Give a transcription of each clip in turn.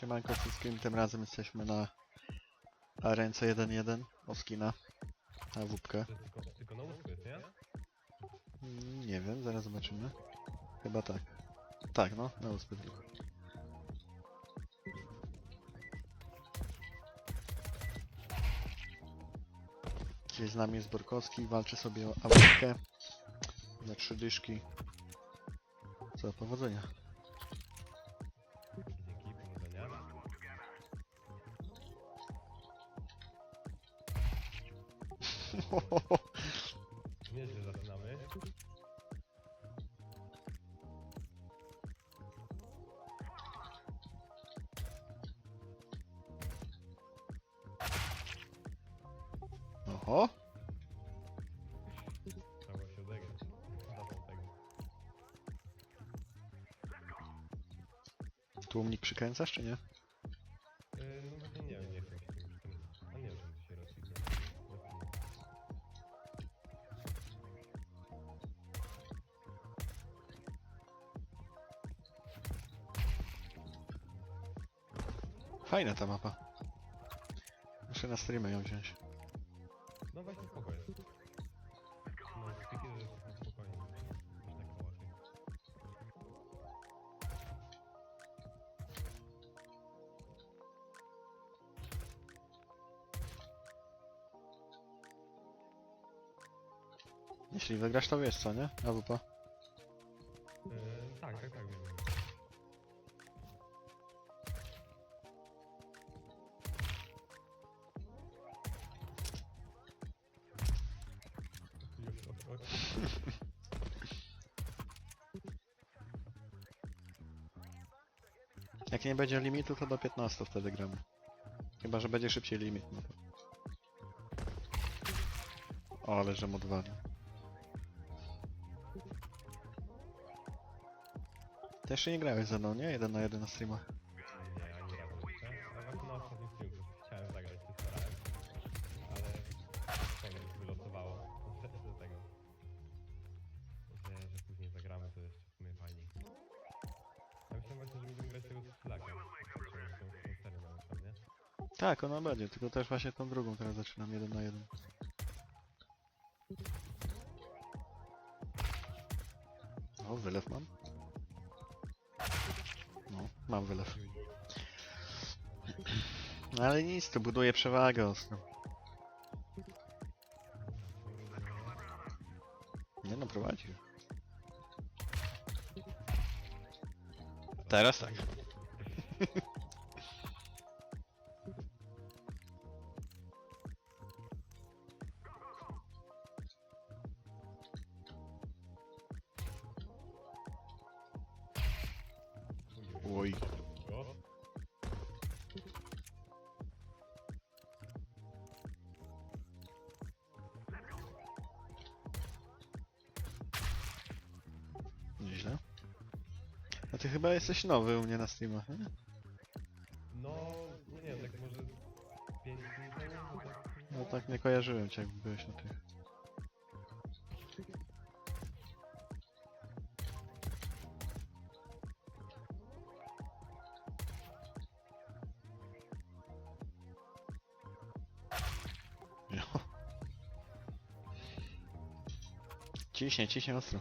Siemanko wszystkim, tym razem jesteśmy na arence 1-1 Oskina na wódkę. Tylko, tylko na łóżku jest, nie? Mm, Nie wiem, zaraz zobaczymy. Chyba tak. Tak, no, na uspy tylko. Dzisiaj z nami jest Borkowski, walczy sobie o awkę za trzy dyszki. Co, powodzenia. Nieźle zaczynamy. Oho, Trzeba było się odegrać. Zaczął tego. tłumnik przykręcasz czy nie? Fajna ta mapa. Muszę na streamę ją wziąć. No. No, takie, jest spokojnie. Aż tak. Jeśli wygrasz to wiesz co, nie? AWP. Jak nie będzie limitu to do 15 wtedy gramy. Chyba, że będzie szybciej limit. No. O, ale że modowany. Ty jeszcze nie grałeś ze mną, nie? Jeden na jeden na streamach. Tak, ona będzie, tylko też właśnie tą drugą teraz zaczynam jeden na jeden. O, wylew mam. No, mam wylew. No ale nic, to buduje przewagę ostro. Nie no, prowadzi. Teraz tak. Oj. Nieźle. A ty chyba jesteś nowy u mnie na streamach, nie? no, no nie wiem, tak może 5 dni temu, bo tak... No tak nie kojarzyłem cię, jak byłeś na tych. Ciśnie, ciśnie ostro.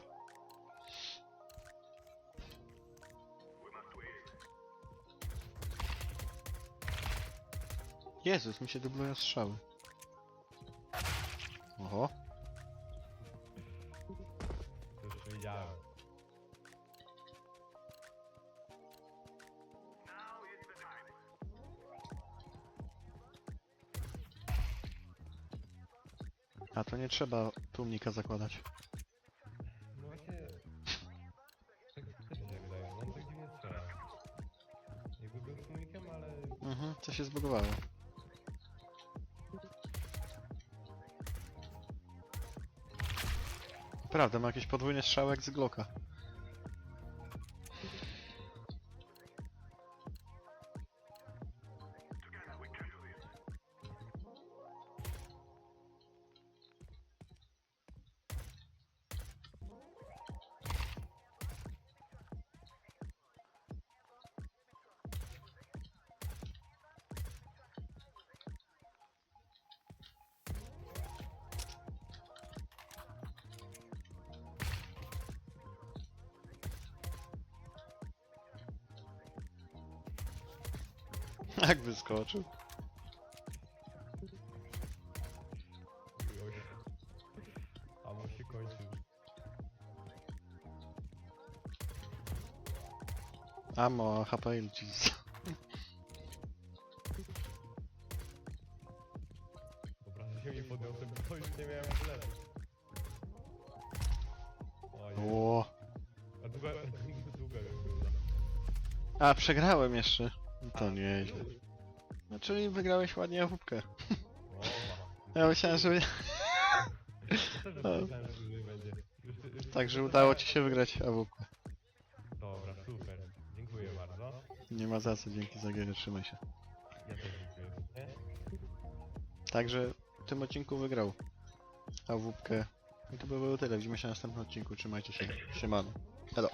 Jezus, mi się dublują strzały. Oho. To już wiedziałem. A to nie trzeba tłumnika zakładać. Mhm, co się zbugowało. Prawda, ma jakiś podwójny strzałek z Glocka. Jak wyskoczył? A mu się kończy. Amo, HP ilcis. Obrazy się mi podniosły, bo to już nie miałem lepiej. Ojej. O. A długa, długa już była. A, przegrałem jeszcze. No To nieźle. No, czyli wygrałeś ładnie awupkę. Ja myślałem, że... Też myślałem, że dłużej będzie. Już, już, Także udało ci się wygrać awupkę. Dobra, super. Dziękuję bardzo. Nie ma za co, dzięki za gierę, trzymaj się. Ja też dziękuję. Nie? Także w tym odcinku wygrał awupkę. I to by było tyle. Widzimy się w następnym odcinku. Trzymajcie się. Siemano. Hello.